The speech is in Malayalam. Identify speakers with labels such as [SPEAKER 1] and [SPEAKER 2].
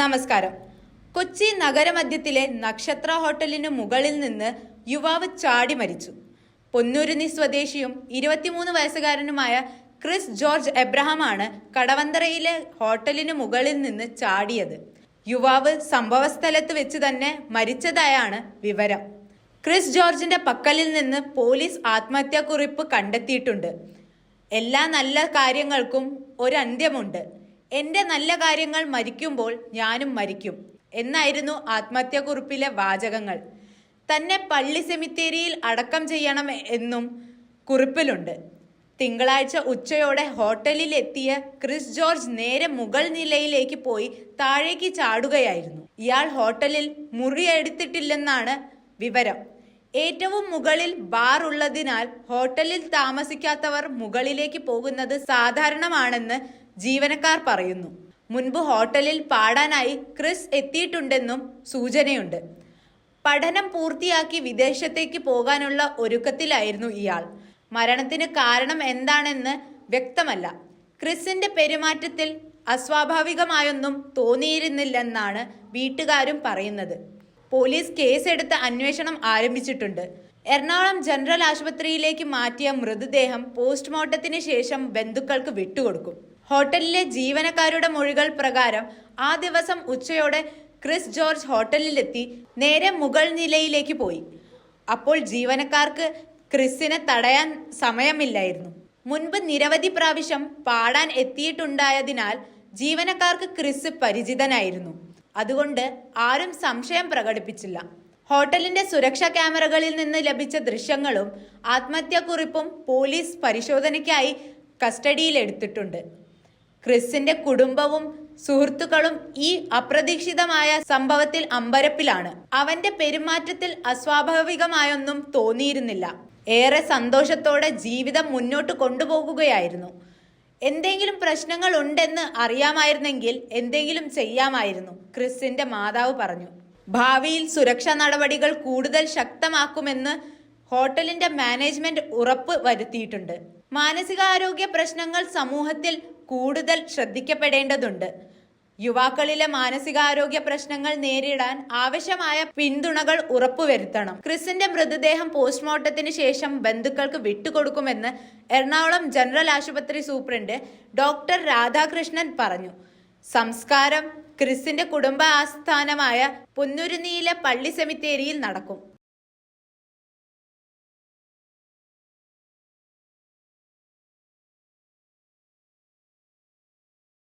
[SPEAKER 1] നമസ്കാരം. കൊച്ചി നഗരമധ്യത്തിലെ നക്ഷത്ര ഹോട്ടലിന് മുകളിൽ നിന്ന് യുവാവ് ചാടി മരിച്ചു. പൊന്നൂരുനി സ്വദേശിയും ഇരുപത്തിമൂന്ന് വയസ്സുകാരനുമായ ക്രിസ് ജോർജ് എബ്രഹാം ആണ് കടവന്തറയിലെ ഹോട്ടലിന് മുകളിൽ നിന്ന് ചാടിയത്. യുവാവ് സംഭവസ്ഥലത്ത് വെച്ച് തന്നെ മരിച്ചതായാണ് വിവരം. ക്രിസ് ജോർജിന്റെ പക്കലിൽ നിന്ന് പോലീസ് ആത്മഹത്യാക്കുറിപ്പ് കണ്ടെത്തിയിട്ടുണ്ട്. എല്ലാ നല്ല കാര്യങ്ങൾക്കും ഒരു അന്ത്യമുണ്ട് എന്റെ നല്ല കാര്യങ്ങൾ മരിക്കുമ്പോൾ ഞാനും മരിക്കും എന്നായിരുന്നു ആത്മഹത്യാക്കുറിപ്പിലെ വാചകങ്ങൾ. തന്നെ പള്ളി സെമിത്തേരിയിൽ അടക്കം ചെയ്യണം എന്നും കുറിപ്പിലുണ്ട്. തിങ്കളാഴ്ച ഉച്ചയോടെ ഹോട്ടലിൽ എത്തിയ ക്രിസ് ജോർജ് നേരെ മുകൾ നിലയിലേക്ക് പോയി താഴേക്ക് ചാടുകയായിരുന്നു. ഇയാൾ ഹോട്ടലിൽ മുറി എടുത്തിട്ടില്ലെന്നാണ് വിവരം. ഏറ്റവും മുകളിൽ ബാർ ഉള്ളതിനാൽ ഹോട്ടലിൽ താമസിക്കാത്തവർ മുകളിലേക്ക് പോകുന്നത് സാധാരണമാണെന്ന് ജീവനക്കാർ പറയുന്നു. മുൻപ് ഹോട്ടലിൽ പാടാനായി ക്രിസ് എത്തിയിട്ടുണ്ടെന്നും സൂചനയുണ്ട്. പഠനം പൂർത്തിയാക്കി വിദേശത്തേക്ക് പോകാനുള്ള ഒരുക്കത്തിലായിരുന്നു ഇയാൾ. മരണത്തിന് കാരണം എന്താണെന്ന് വ്യക്തമല്ല. ക്രിസിന്റെ പെരുമാറ്റത്തിൽ അസ്വാഭാവികമായൊന്നും തോന്നിയിരുന്നില്ലെന്നാണ് വീട്ടുകാരും പറയുന്നത്. പോലീസ് കേസെടുത്ത് അന്വേഷണം ആരംഭിച്ചിട്ടുണ്ട്. എറണാകുളം ജനറൽ ആശുപത്രിയിലേക്ക് മാറ്റിയ മൃതദേഹം പോസ്റ്റ്മോർട്ടത്തിന് ശേഷം ബന്ധുക്കൾക്ക് വിട്ടുകൊടുക്കും. ഹോട്ടലിലെ ജീവനക്കാരുടെ മൊഴികൾ പ്രകാരം ആ ദിവസം ഉച്ചയോടെ ക്രിസ് ജോർജ് ഹോട്ടലിലെത്തി നേരെ മുകൾ നിലയിലേക്ക് പോയി. അപ്പോൾ ജീവനക്കാർക്ക് ക്രിസിനെ തടയാൻ സമയമില്ലായിരുന്നു. മുൻപ് നിരവധി പ്രാവശ്യം പാടാൻ എത്തിയിട്ടുണ്ടായതിനാൽ ജീവനക്കാർക്ക് ക്രിസ് പരിചിതനായിരുന്നു. അതുകൊണ്ട് ആരും സംശയം പ്രകടിപ്പിച്ചില്ല. ഹോട്ടലിന്റെ സുരക്ഷാ ക്യാമറകളിൽ നിന്ന് ലഭിച്ച ദൃശ്യങ്ങളും ആത്മഹത്യാക്കുറിപ്പും പോലീസ് പരിശോധനയ്ക്കായി കസ്റ്റഡിയിലെടുത്തിട്ടുണ്ട്. ക്രിസിന്റെ കുടുംബവും സുഹൃത്തുക്കളും ഈ അപ്രതീക്ഷിതമായ സംഭവത്തിൽ അമ്പരപ്പിലാണ്. അവന്റെ പെരുമാറ്റത്തിൽ അസ്വാഭാവികമായൊന്നും തോന്നിയിരുന്നില്ല. ഏറെ സന്തോഷത്തോടെ ജീവിതം മുന്നോട്ട് കൊണ്ടുപോകുകയായിരുന്നു. എന്തെങ്കിലും പ്രശ്നങ്ങൾ ഉണ്ടെന്ന് അറിയാമായിരുന്നെങ്കിൽ എന്തെങ്കിലും ചെയ്യാമായിരുന്നു ക്രിസിന്റെ മാതാവ് പറഞ്ഞു. ഭാവിയിൽ സുരക്ഷാ നടപടികൾ കൂടുതൽ ശക്തമാക്കുമെന്ന് ഹോട്ടലിന്റെ മാനേജ്മെന്റ് ഉറപ്പ് വരുത്തിയിട്ടുണ്ട്. മാനസികാരോഗ്യ പ്രശ്നങ്ങൾ സമൂഹത്തിൽ കൂടുതൽ ശ്രദ്ധിക്കപ്പെടേണ്ടതുണ്ട്. യുവാക്കളിലെ മാനസികാരോഗ്യ പ്രശ്നങ്ങൾ നേരിടാൻ ആവശ്യമായ പിന്തുണകൾ ഉറപ്പുവരുത്തണം. ക്രിസിന്റെ മൃതദേഹം പോസ്റ്റ്മോർട്ടത്തിന് ശേഷം ബന്ധുക്കൾക്ക് വിട്ടുകൊടുക്കുമെന്ന് എറണാകുളം ജനറൽ ആശുപത്രി സൂപ്രണ്ട് ഡോക്ടർ രാധാകൃഷ്ണൻ പറഞ്ഞു. സംസ്കാരം ക്രിസിന്റെ കുടുംബ ആസ്ഥാനമായ പൊന്നുരുന്നിയിലെ പള്ളി സെമിത്തേരിയിൽ നടക്കും.